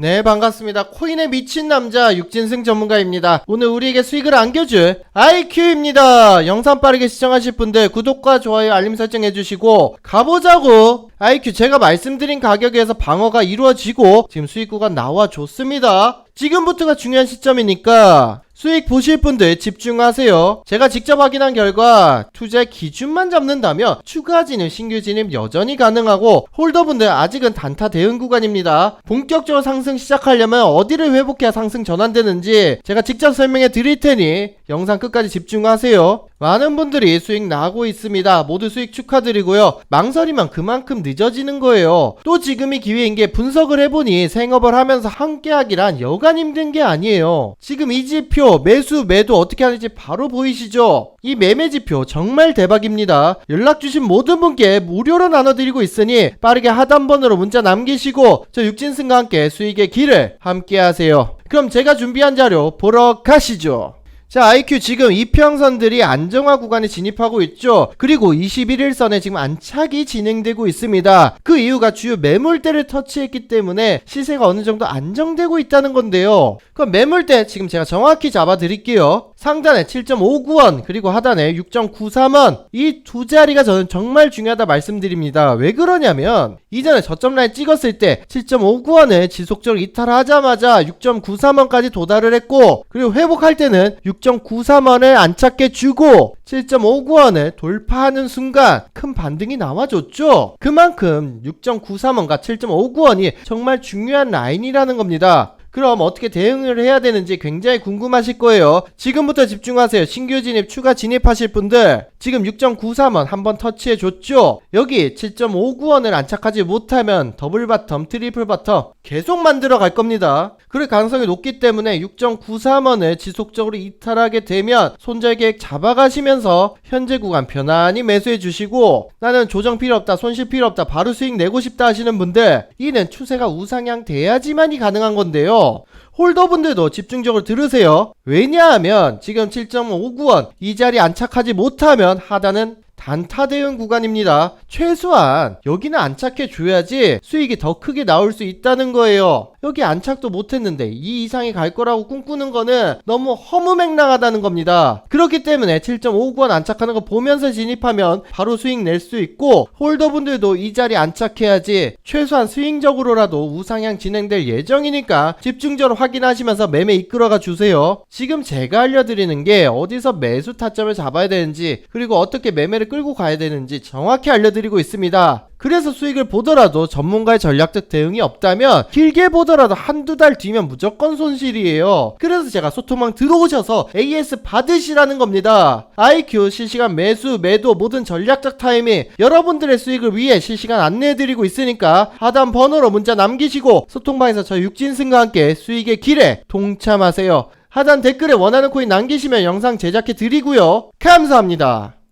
네, 반갑습니다. 코인에 미친 남자 육진승 전문가입니다. 오늘 우리에게 수익을 안겨줄 IQ입니다. 영상 빠르게 시청하실 분들 구독과 좋아요, 알림 설정 해주시고 가보자고. IQ 제가 말씀드린 가격에서 방어가 이루어지고 지금 수익 구간 나와줬습니다. 지금부터가 중요한 시점이니까 수익 보실 분들 집중하세요. 제가 직접 확인한 결과 투자 기준만 잡는다면 추가 진입, 신규 진입 여전히 가능하고 홀더분들 아직은 단타 대응 구간입니다. 본격적으로 상승 시작하려면 어디를 회복해야 상승 전환되는지 제가 직접 설명해 드릴 테니 영상 끝까지 집중하세요. 많은 분들이 수익 나고 있습니다. 모두 수익 축하드리고요. 망설이면 그만큼 늦어지는 거예요. 또 지금이 기회인 게 분석을 해보니 생업을 하면서 함께 하기란 여간 힘든 게 아니에요. 지금 이 지표 매수 매도 어떻게 하는지 바로 보이시죠? 이 매매 지표 정말 대박입니다. 연락 주신 모든 분께 무료로 나눠드리고 있으니 빠르게 하단번으로 문자 남기시고 저 육진승과 함께 수익의 길을 함께 하세요. 그럼 제가 준비한 자료 보러 가시죠. 자, IQ 지금 이평선들이 안정화 구간에 진입하고 있죠. 그리고 21일선에 지금 안착이 진행되고 있습니다. 그 이유가 주요 매물대를 터치했기 때문에 시세가 어느 정도 안정되고 있다는 건데요. 그럼 매물대 지금 제가 정확히 잡아 드릴게요. 상단에 7.59원 그리고 하단에 6.93원 이 두 자리가 저는 정말 중요하다 말씀드립니다. 왜 그러냐면 이전에 저점 라인 찍었을 때 7.59원을 지속적으로 이탈하자마자 6.93원까지 도달을 했고 그리고 회복할 때는 6.93원을 안착해 주고 7.59원을 돌파하는 순간 큰 반등이 나와줬죠. 그만큼 6.93원과 7.59원이 정말 중요한 라인이라는 겁니다. 그럼 어떻게 대응을 해야 되는지 굉장히 궁금하실 거예요. 지금부터 집중하세요. 신규 진입, 추가 진입하실 분들. 지금 6.93원 한번 터치해 줬죠? 여기 7.59원을 안착하지 못하면 더블 바텀, 트리플 바텀 계속 만들어 갈 겁니다. 그럴 가능성이 높기 때문에 6.93원을 지속적으로 이탈하게 되면 손절 계획 잡아가시면서 현재 구간 편안히 매수해 주시고 나는 조정 필요 없다, 손실 필요 없다, 바로 수익 내고 싶다 하시는 분들 이는 추세가 우상향 돼야지만이 가능한 건데요. 홀더분들도 집중적으로 들으세요. 왜냐하면 지금 7.59원 이 자리 안착하지 못하면 하단은 단타 대응 구간입니다. 최소한 여기는 안착해 줘야지 수익이 더 크게 나올 수 있다는 거예요. 여기 안착도 못했는데 이 이상이 갈 거라고 꿈꾸는 거는 너무 허무맹랑하다는 겁니다. 그렇기 때문에 7.59원 안착하는 거 보면서 진입하면 바로 수익 낼 수 있고 홀더분들도 이 자리 안착해야지 최소한 스윙적으로라도 우상향 진행될 예정이니까 집중적으로 확인하시면서 매매 이끌어가 주세요. 지금 제가 알려드리는 게 어디서 매수 타점을 잡아야 되는지 그리고 어떻게 매매를 끌고 가야 되는지 정확히 알려드리고 있습니다. 그래서 수익을 보더라도 전문가의 전략적 대응이 없다면 길게 보더라도 한두 달 뒤면 무조건 손실이에요. 그래서 제가 소통망 들어오셔서 AS 받으시라는 겁니다. IQ 실시간 매수, 매도 모든 전략적 타이밍 여러분들의 수익을 위해 실시간 안내해드리고 있으니까 하단 번호로 문자 남기시고 소통방에서 저 육진승과 함께 수익의 길에 동참하세요. 하단 댓글에 원하는 코인 남기시면 영상 제작해 드리고요. 감사합니다.